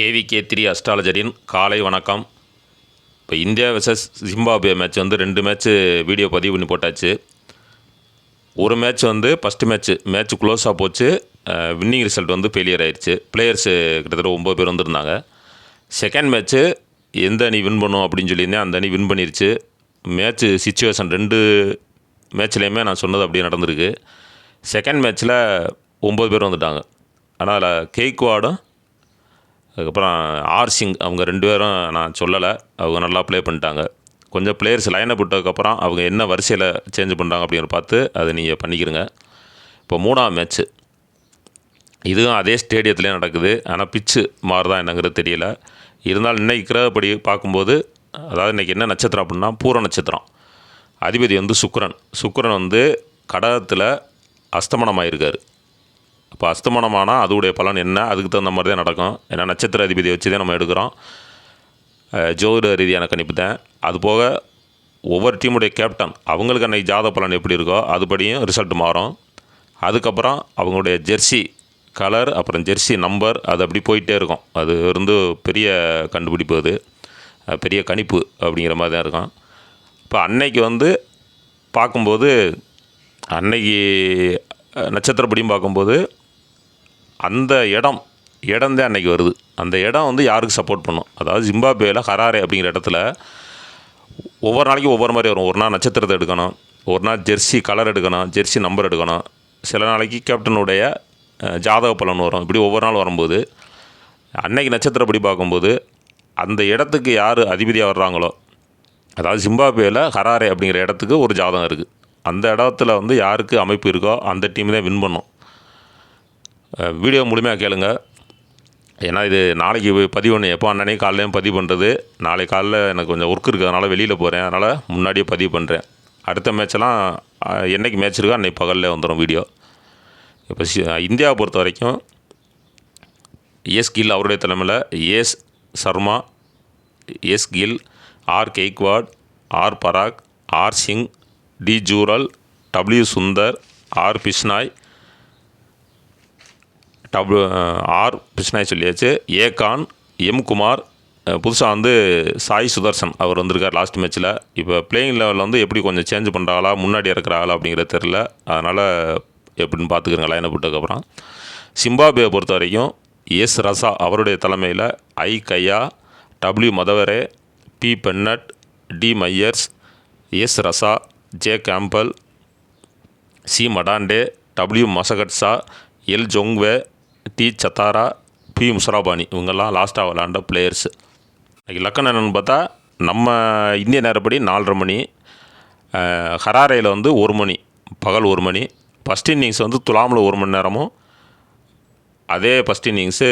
KVK three அஸ்ட்ராலஜரின் காலை வணக்கம். இப்போ இந்தியா வெர்சஸ் ஜிம்பாப்வே மேட்ச் வந்து ரெண்டு மேட்ச்சு வீடியோ பதிவு பண்ணி போட்டாச்சு. ஒரு மேட்ச் வந்து ஃபஸ்ட்டு மேட்ச்சு மேட்ச் க்ளோஸாக போச்சு. வின்னிங் ரிசல்ட் வந்து ஃபெயிலியர் ஆயிடுச்சு பிளேயர்ஸு கிட்டத்தட்ட ஒம்பது பேர் வந்திருந்தாங்க. செகண்ட் மேட்ச்சு எந்த அணி வின் பண்ணும் அப்படின்னு சொல்லியிருந்தேன். அந்த அணி வின் பண்ணிருச்சு. மேட்ச்சு சுச்சுவேஷன் ரெண்டு மேட்ச்லேயுமே நான் சொன்னது அப்படியே நடந்திருக்கு. செகண்ட் மேட்ச்சில் ஒம்பது பேர் வந்துட்டாங்க. ஆனால் அதில் கேக்வாடும் அதுக்கப்புறம் ஆர் சிங் அவங்க ரெண்டு பேரும் நான் சொல்லலை. அவங்க நல்லா ப்ளே பண்ணிட்டாங்க. கொஞ்சம் பிளேயர்ஸ் லைனை போட்டதுக்கப்புறம் அவங்க என்ன வரிசையில் சேஞ்ச் பண்ணுறாங்க அப்படிங்கிற பார்த்து அதை நீங்கள் பண்ணிக்கிறங்க இப்போ மூணாவது மேட்ச்சு இதுவும் அதே ஸ்டேடியத்துலேயே நடக்குது. ஆனால் பிச்சு மாறுதா என்னங்கிறது தெரியல. இருந்தாலும் இன்னைக்கு கிரகப்படி பார்க்கும்போது அதாவது இன்றைக்கி என்ன நட்சத்திரம் அப்படின்னா பூர நட்சத்திரம். அதிபதி வந்து சுக்கரன். சுக்கரன் வந்து கடகத்தில் இப்போ அப்போ அஸ்தமனமானால் அதோடைய பலன் என்ன? அதுக்கு தகுந்த மாதிரி தான் நடக்கும். ஏன்னா நட்சத்திர அதிபதியை வச்சு தான் நம்ம எடுக்கிறோம். ஜோதிட ரீதியான கணிப்பு தான். அது போக ஒவ்வொரு டீமுடைய கேப்டன் அவங்களுக்கு அன்றைக்கி ஜாத பலன் எப்படி இருக்கோ அதுபடியும் ரிசல்ட் மாறும். அதுக்கப்புறம் அவங்களுடைய ஜெர்சி கலர் அப்புறம் ஜெர்சி நம்பர் அது அப்படி போயிட்டே இருக்கும். அது வந்து பெரிய கண்டுபிடிப்பு அது. பெரிய கணிப்பு அப்படிங்கிற மாதிரி தான் இருக்கும். இப்போ அன்னைக்கு வந்து பார்க்கும்போது அன்னைக்கு நட்சத்திரப்படியும் பார்க்கும்போது அந்த இடம் இடம் தான் அன்றைக்கி வருது. அந்த இடம் வந்து யாருக்கு சப்போர்ட் பண்ணும்? அதாவது ஜிம்பாப்வேல ஹராரே அப்படிங்கிற இடத்துல ஒவ்வொரு நாளைக்கும் ஒவ்வொரு மாதிரி வரும். ஒரு நாள் நட்சத்திரத்தை எடுக்கணும் ஒரு நாள் ஜெர்சி கலர் எடுக்கணும் ஜெர்சி நம்பர் எடுக்கணும். சில நாளைக்கு கேப்டனுடைய ஜாதக பலன் வரும். இப்படி ஒவ்வொரு நாள் வரும்போது அன்னைக்கு நட்சத்திரப்படி பார்க்கும்போது அந்த இடத்துக்கு யார் அதிபதியாக வர்றாங்களோ அதாவது ஜிம்பாப்வேல ஹராரே அப்படிங்கிற இடத்துக்கு ஒரு ஜாதகம் இருக்குது அந்த இடத்துல வந்து யாருக்கு அமைப்பு இருக்கோ அந்த டீம் தான் வின் பண்ணும். வீடியோ முழுமையாக கேளுங்க. ஏன்னா இது நாளைக்கு பதிவு பண்ணி எப்போ அண்ணனே காலையிலையும் பதிவு பண்ணுறது நாளை காலைல எனக்கு கொஞ்சம் ஒர்க் இருக்கிறதுனால வெளியில் போகிறேன் அதனால் முன்னாடியே பதிவு பண்ணுறேன் அடுத்த மேட்செல்லாம் என்றைக்கு என்னைக்கு மேட்ச் இருக்கோ அன்றைக்கி பகலில் வந்துடும் வீடியோ. இப்போ சி- இந்தியாவை பொறுத்த வரைக்கும் எஸ் கில் அவருடைய தலைமையில் S Sharma S Gill R Gaikwad R Parag R Singh D Jurel W Sundar R Bishnoi double R Bishnoi சொல்லியாச்சு. ஏ கான் எம் குமார் புதுசாக வந்து சாய் சுதர்சன் அவர் வந்திருக்கார் லாஸ்ட் மேட்ச்சில் இப்போ பிளேயிங் லெவலில் வந்து எப்படி கொஞ்சம் சேஞ்ச் பண்ணுறாங்களா முன்னாடி இறக்குறாங்களா அப்படிங்கிறது தெரில அதனால் எப்படின்னு பார்த்துக்கிறங்க லைனை போட்டதுக்கப்புறம் சிம்பாபே பொறுத்த வரைக்கும் எஸ் ரசா அவருடைய தலைமையில் I Kaia W Madhevere B Bennett D Myers S Raza J Campbell C Madande W Masakadza L Jongwe T Chatara B Muzarabani இவங்கெல்லாம் லாஸ்ட்டாக விளாண்ட பிளேயர்ஸ் இன்றைக்கி லக்கணம் என்னென்னு பார்த்தா நம்ம இந்திய நேரப்படி நாலரை மணி ஹராரையில் வந்து ஒரு மணி பகல் ஒரு மணி ஃபஸ்ட் இன்னிங்ஸ் வந்து துலாமில் ஒரு மணி நேரமும் அதே ஃபஸ்ட் இன்னிங்ஸு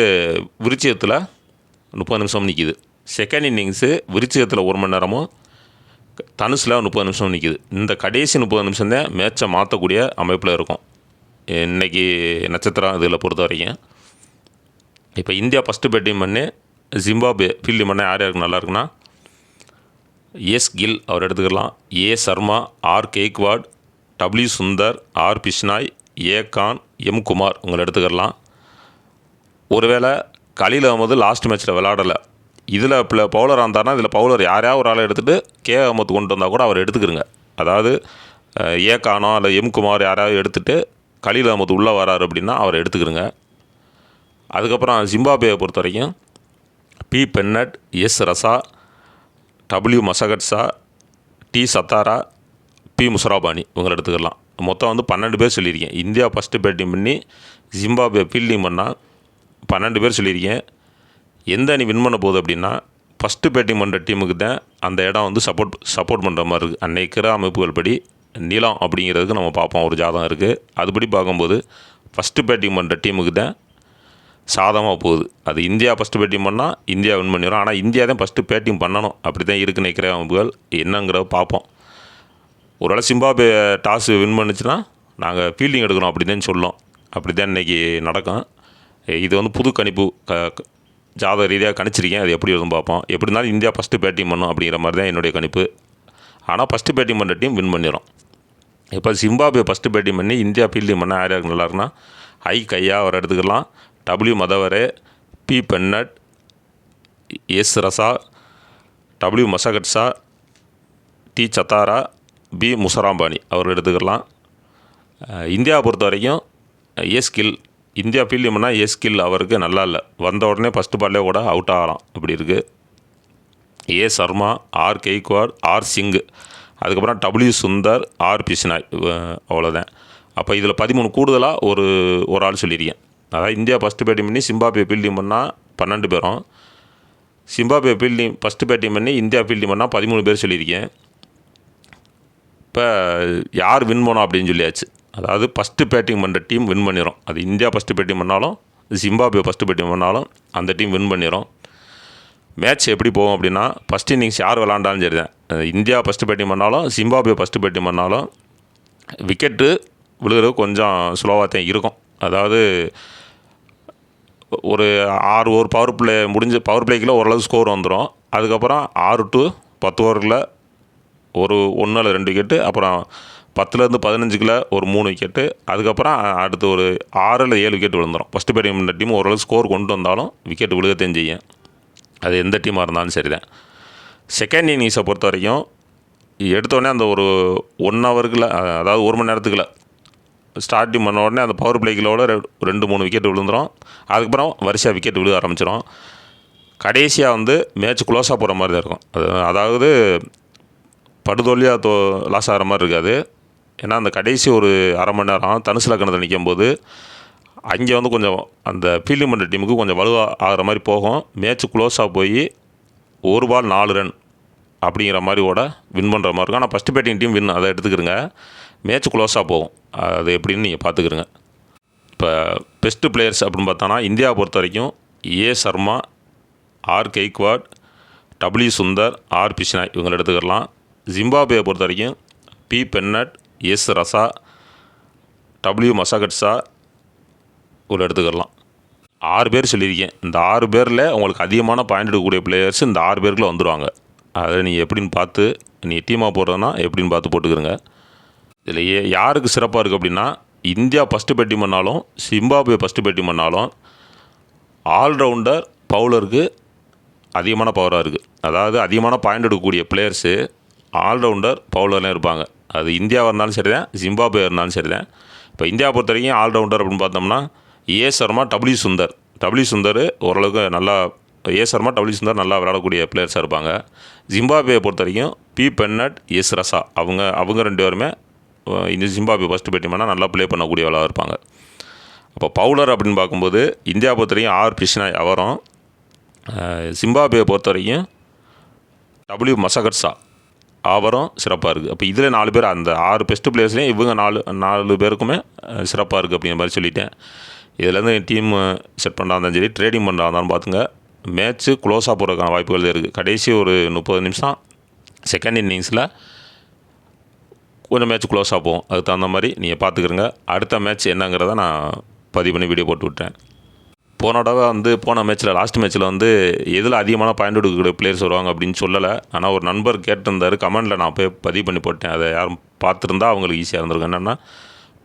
விருச்சியத்தில் முப்பது நிமிஷம் நிற்கிது செகண்ட் இன்னிங்ஸு விருச்சியத்தில் ஒரு மணி நேரமும் தனுசில் முப்பது நிமிஷம் நிற்கிது இந்த கடைசி முப்பது நிமிஷம் தான் மேட்சை மாற்றக்கூடிய அமைப்பில் இருக்கும். இன்னைக்கு நட்சத்திரம் இதில் பொறுத்த வரைக்கும் இப்போ இந்தியா ஃபஸ்ட்டு பேட்டிங் பண்ணி ஜிம்பாப்வே ஃபீல்டிங் பண்ண யார் யாருக்கு நல்லா இருக்குன்னா எஸ் கில் அவர் எடுத்துக்கலாம். A Sharma R Gaikwad W Sundar R Bishnoi A Khan M Kumar உங்களை எடுத்துக்கலாம். ஒருவேளை கலீல் அகமது லாஸ்ட் மேட்ச்சில் விளாடலை இதில் இப்போ பவுலர் இருந்தார்னா இதில் பவுலர் யாரையாவது ஒரு ஆளை எடுத்துகிட்டு கே அகமது கொண்டு வந்தால் கூட அவர் எடுத்துக்கிறங்க. அதாவது ஏ கானோ இல்லை எம் குமார் யாராவது எடுத்துகிட்டு கலீல் அகமது உள்ளே வராரு அப்படின்னா அவரை எடுத்துக்கிறங்க. அதுக்கப்புறம் ஜிம்பாப்வேயை பொறுத்த வரைக்கும் B Bennett S Raza W Masakadza T Chatara B Muzarabani இவங்களை எடுத்துக்கலாம். மொத்தம் வந்து பன்னெண்டு பேர் சொல்லியிருக்கேன். இந்தியா ஃபஸ்ட்டு பேட்டிங் பண்ணி ஜிம்பாப்வே ஃபீல்டிங் பண்ணால் பன்னெண்டு பேர் சொல்லியிருக்கேன். எந்த அணி வின் பண்ண போகுது அப்படின்னா ஃபஸ்ட்டு பேட்டிங் பண்ணுற டீமுக்கு தான் அந்த இடம் வந்து சப்போர்ட் சப்போர்ட் பண்ணுற மாதிரி இருக்குது அன்றைக்கிற அமைப்புகள் படி நிலம் அப்படிங்கிறதுக்கு நம்ம பார்ப்போம். ஒரு ஜாதகம் இருக்குது அதுபடி பார்க்கும்போது ஃபஸ்ட்டு பேட்டிங் பண்ணுற டீமுக்கு தான் சாதமாக போகுது. அது இந்தியா ஃபஸ்ட்டு பேட்டிங் பண்ணால் இந்தியா வின் பண்ணிடும் ஆனால் இந்தியா தான் ஃபஸ்ட்டு பேட்டிங் பண்ணணும். அப்படி தான் இருக்கு நிற்கிற அமைப்புகள் என்னங்கிறத பார்ப்போம். ஒருவேளை சிம்பாபே டாஸ் வின் பண்ணுச்சுன்னா நாங்கள் ஃபீல்டிங் எடுக்கணும் அப்படி தான் சொல்லும். அப்படி தான் இன்றைக்கி நடக்கும் இது வந்து புது கணிப்பு. ஜாதக ரீதியாக கணிச்சிருக்கேன். அது எப்படி இருக்கும் பார்ப்போம். எப்படி இருந்தாலும் இந்தியா ஃபஸ்ட்டு பேட்டிங் பண்ணும் அப்படிங்கிற மாதிரி தான் என்னுடைய கணிப்பு. ஆனால் ஃபஸ்ட்டு பேட்டிங் பண்ணுற டீம் வின் பண்ணிடும் இப்போ ஜிம்பாப்வே ஃபஸ்ட்டு பேட்டிங் பண்ணி இந்தியா ஃபீல்டிங் பண்ண யார் யாருக்கு நல்லா இருக்குன்னா ஹை கையாக அவர் எடுத்துக்கலாம். W Madhevere B Bennett S Raza W Masakadza T Chatara B Muzarabani அவர் எடுத்துக்கலாம். இந்தியாவை பொறுத்த வரைக்கும் ஏஸ்கில் இந்தியா ஃபீல்டியம்னா ஏ ஸ்கில் அவருக்கு நல்லா இல்லை. வந்த உடனே ஃபஸ்ட்டு பால்லே கூட அவுட் ஆகலாம். அப்படி இருக்குது A Sharma R Gaikwad R Singh. அதுக்கப்புறம் டபிள்யூ சுந்தர் ஆர் பிஷ்னாய் அவ்வளோதான் அப்போ இதில் பதிமூணு கூடுதலாக ஒரு ஒரு ஆள் சொல்லியிருக்கேன். அதாவது இந்தியா ஃபஸ்ட்டு பேட்டிங் பண்ணி சிம்பாபே ஃபீல்டிங் பண்ணால் பன்னெண்டு பேரும். சிம்பாபே ஃபீல்டிங் ஃபஸ்ட்டு பேட்டிங் பண்ணி இந்தியா ஃபீல்டிங் பண்ணால் பதிமூணு பேர் சொல்லியிருக்கேன். இப்போ யார் வின் பண்ணோம் அப்படின்னு சொல்லியாச்சு. அதாவது ஃபஸ்ட்டு பேட்டிங் பண்ணுற டீம் வின் பண்ணிடும் அது இந்தியா ஃபஸ்ட்டு பேட்டிங் பண்ணாலும் ஜிம்பாபே ஃபஸ்ட்டு பேட்டிங் பண்ணாலும் அந்த டீம் வின் பண்ணிடும் மேட்ச் எப்படி போகும் அப்படின்னா ஃபஸ்ட் இன்னிங்ஸ் யார் விளாண்டாலும் சரி தான் இந்தியா ஃபஸ்ட்டு பேட்டிங் பண்ணாலும் ஜிம்பாபே ஃபஸ்ட்டு பேட்டிங் பண்ணாலும் விக்கெட்டு விழுகிறது கொஞ்சம் ஸ்லோவாக தான் இருக்கும். அதாவது ஒரு ஆறு ஓவர் பவர் பிளே முடிஞ்ச பவர் பிளேக்கில் ஓரளவு ஸ்கோர் வந்துடும் அதுக்கப்புறம் ஆறு டு பத்து ஓவரில் ஒரு ஒன்று ரெண்டு விக்கெட்டு அப்புறம் பத்துலேருந்து பதினஞ்சுக்குள்ள ஒரு மூணு விக்கெட்டு அதுக்கப்புறம் அடுத்து ஒரு ஆறு இல்லை ஏழு விக்கெட் விழுந்துடும் ஃபஸ்ட்டு பேட்டிங் பண்ண டீம் ஓரளவு ஸ்கோர் கொண்டு வந்தாலும் விக்கெட் விழுகத்தையும் செய்யும். அது எந்த டீமாக இருந்தாலும் சரி தான் செகண்ட் இன்னிங்ஸை பொறுத்த வரைக்கும் எடுத்தோடனே அந்த ஒரு ஒன் ஹவருக்குள்ள அதாவது ஒரு மணி நேரத்துக்குள்ள ஸ்டார்டிங் பண்ண உடனே அந்த பவர் பிளேக்கிலோட ரெண்டு மூணு விக்கெட் விழுந்துடும் அதுக்கப்புறம் வரிசையாக விக்கெட் விழுக ஆரம்பிச்சிடும் கடைசியாக வந்து மேட்ச் க்ளோஸாக போகிற மாதிரி தான் இருக்கும். அது அதாவது படுதோல்லியாக தோ லாஸ் ஆகிற மாதிரி இருக்காது. ஏன்னா அந்த கடைசி ஒரு அரை மணி நேரம் தனுசு லக்கணத்தில் நிற்கும் போது அங்கே வந்து கொஞ்சம் அந்த ஃபீல்டிங் பண்ணுற டீமுக்கு கொஞ்சம் வலுவாக ஆகிற மாதிரி போகும். மேட்ச் க்ளோஸாக போய் ஒரு பால் நாலு ரன் அப்படிங்கிற மாதிரி கூட வின் பண்ணுற மாதிரி இருக்கும். ஆனால் ஃபஸ்ட்டு பேட்டிங் டீம் வின் அதை எடுத்துக்கிறங்க. மேட்ச் க்ளோஸாக போகும். அது எப்படின்னு நீங்கள் பார்த்துக்கிறங்க இப்போ பெஸ்ட்டு பிளேயர்ஸ் அப்படின்னு பார்த்தோன்னா இந்தியாவை பொறுத்த வரைக்கும் A Sharma R Gaikwad W Sundar R Bishnoi இவங்களை எடுத்துக்கலாம். ஜிம்பாப்வேயை பொறுத்த வரைக்கும் B Bennett S Raza W Masakadza இவ்வளோ எடுத்துக்கலாம். ஆறு பேர் சொல்லியிருக்கேன். இந்த ஆறு பேரில் உங்களுக்கு அதிகமான பாயிண்ட் எடுக்கக்கூடிய பிளேயர்ஸ் இந்த ஆறு பேருக்குள்ளே வந்துடுவாங்க அதை நீங்கள் எப்படின்னு பார்த்து நீங்கள் டீமாக போடுறதுனா எப்படின்னு பார்த்து போட்டுக்கிறங்க. இதில் ஏ யாருக்கு சிறப்பாக இருக்குது அப்படின்னா இந்தியா ஃபஸ்ட்டு பேட்டிங் பண்ணாலும் சிம்பாப்வே ஃபஸ்ட்டு பேட்டிங் பண்ணாலும் ஆல்ரவுண்டர் பவுலருக்கு அதிகமான பவராக இருக்குது அதாவது அதிகமான பாயிண்ட் எடுக்கக்கூடிய பிளேயர்ஸு ஆல்ரவுண்டர் பவுலர்லாம் இருப்பாங்க. அது இந்தியாவாக இருந்தாலும் சரி தான் ஜிம்பாப்வே இருந்தாலும் சரி தான் இப்போ இந்தியா பொறுத்த வரைக்கும் ஆல்ரவுண்டர் அப்படின்னு பார்த்தோம்னா A Sharma W Sundar. W Sundar ஓரளவுக்கு நல்லா ஏ சர்மா டபிள்யூ சுந்தர் நல்லா விளையாடக்கூடிய பிளேயர்ஸாக இருப்பாங்க. ஜிம்பாப்வேயை பொறுத்த வரைக்கும் பி பென்னட் எஸ் ரசா அவங்க அவங்க ரெண்டு பேருமே இந்த ஜிம்பாப்வே ஃபஸ்ட்டு பேட்டிங் நல்லா ப்ளே பண்ணக்கூடிய விளையாட இருப்பாங்க. அப்போ பவுலர் அப்படின்னு பார்க்கும்போது இந்தியா பொறுத்த வரைக்கும் ஆர் பிஷ்னாய் அவரும் அஹ், பொறுத்த வரைக்கும் டபிள்யூ மசகட்ஸா அவரும் சிறப்பாக இருக்குது அப்போ இதில் நாலு பேர் அந்த ஆறு பெஸ்ட்டு பிளேயர்ஸ்லேயும் இவங்க நாலு நாலு பேருக்குமே சிறப்பாக இருக்குது அப்படிங்கிற மாதிரி சொல்லிட்டேன். இதுலேருந்து டீம் செட் பண்ணுறா இருந்தாலும் சரி ட்ரேடிங் பண்ணுறா இருந்தாலும் பார்த்துங்க. மேட்ச்சு க்ளோஸாக போகிறதுக்கான வாய்ப்புகள் இருக்குது கடைசி ஒரு முப்பது நிமிஷம் செகண்ட் இன்னிங்ஸில் கொஞ்சம் மேட்ச் க்ளோஸாக போகும். அதுக்கு தகுந்த மாதிரி நீங்கள் பார்த்துக்கிறங்க. அடுத்த மேட்ச் என்னங்கிறத நான் பதிவு பண்ணி வீடியோ போட்டு விட்டேன் போன தடவை வந்து போன மேட்ச்சில் லாஸ்ட் மேட்ச்சில் வந்து எதில் அதிகமான பாயிண்ட் எடுக்கக்கூடிய பிளேயர்ஸ் வருவாங்க அப்படின்னு சொல்லலை. ஆனால் ஒரு நண்பர் கேட்டிருந்தார். கமெண்டில் நான் போய் பதிவு பண்ணி போட்டேன். அதை யாரும் பார்த்துருந்தா அவங்களுக்கு ஈஸியாக இருந்திருக்கும். என்னென்னா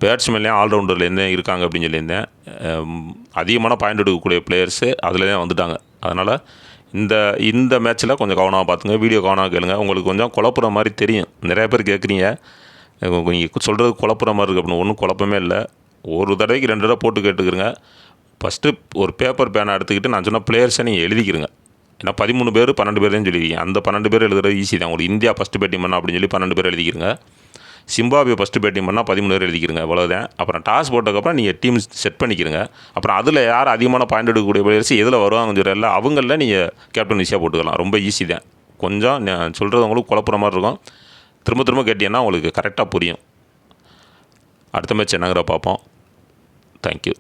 பேட்ஸ்மேன்லேயும் ஆல்ரவுண்டர்லேருந்தே இருக்காங்க அப்படின்னு சொல்லியிருந்தேன். அதிகமான பாயிண்ட் எடுக்கக்கூடிய பிளேயர்ஸு அதில் தான் வந்துட்டாங்க. அதனால் இந்த இந்த மேட்ச்சில் கொஞ்சம் கவனமாக பார்த்துங்க வீடியோ கவனமாக கேளுங்க. உங்களுக்கு கொஞ்சம் குழப்புற மாதிரி தெரியும். நிறைய பேர் கேட்குறீங்க நீங்கள் சொல்கிறது குழப்புற மாதிரி இருக்குது அப்படின்னு ஒன்றும் குழப்பமே இல்லை. ஒரு தடவைக்கு ரெண்டு தடவை போட்டு கேட்டுக்கிறங்க. ஃபஸ்ட்டு ஒரு பேப்பர் பேனை எடுத்துக்கிட்டு நான் சொன்ன பிளேயர்ஸை நீங்கள் எழுதிக்கிறங்க ஏன்னா பதிமூணு பேர் பன்னெண்டு பேர் தான் சொல்லியிருக்கீங்க. அந்த பன்னெண்டு பேர் எழுதுறது ஈஸி தான். உங்களுக்கு இந்தியா ஃபஸ்ட்டு பேட்டிங் பண்ணா அப்படின்னு சொல்லி பன்னெண்டு பேர் எழுதிக்கிறங்க சிம்பாப்வே ஃபஸ்ட்டு பேட்டிங் பண்ணால் பதிமூணு பேர் எழுதிக்கிறங்க அவ்வளோதான் அப்புறம் டாஸ் போட்டதுக்கப்புறம் நீங்கள் டீம் செட் பண்ணிக்கிறங்க அப்புறம் அதில் யார் அதிகமான பாயிண்ட் எடுக்கக்கூடிய பிளேயர்ஸ் எதில் வருவாங்கன்னு சொல்லல அவங்களில் நீங்கள் கேப்டன் ஈஸியாக போட்டுக்கலாம். ரொம்ப ஈஸி தான். கொஞ்சம் நான் சொல்கிறது உங்களுக்கு குழப்புற மாதிரி இருக்கும். திரும்ப திரும்ப கேட்டீங்கன்னா உங்களுக்கு கரெக்டாக புரியும். அடுத்த மேட்ச் என்னங்கிற பார்ப்போம். தேங்க்யூ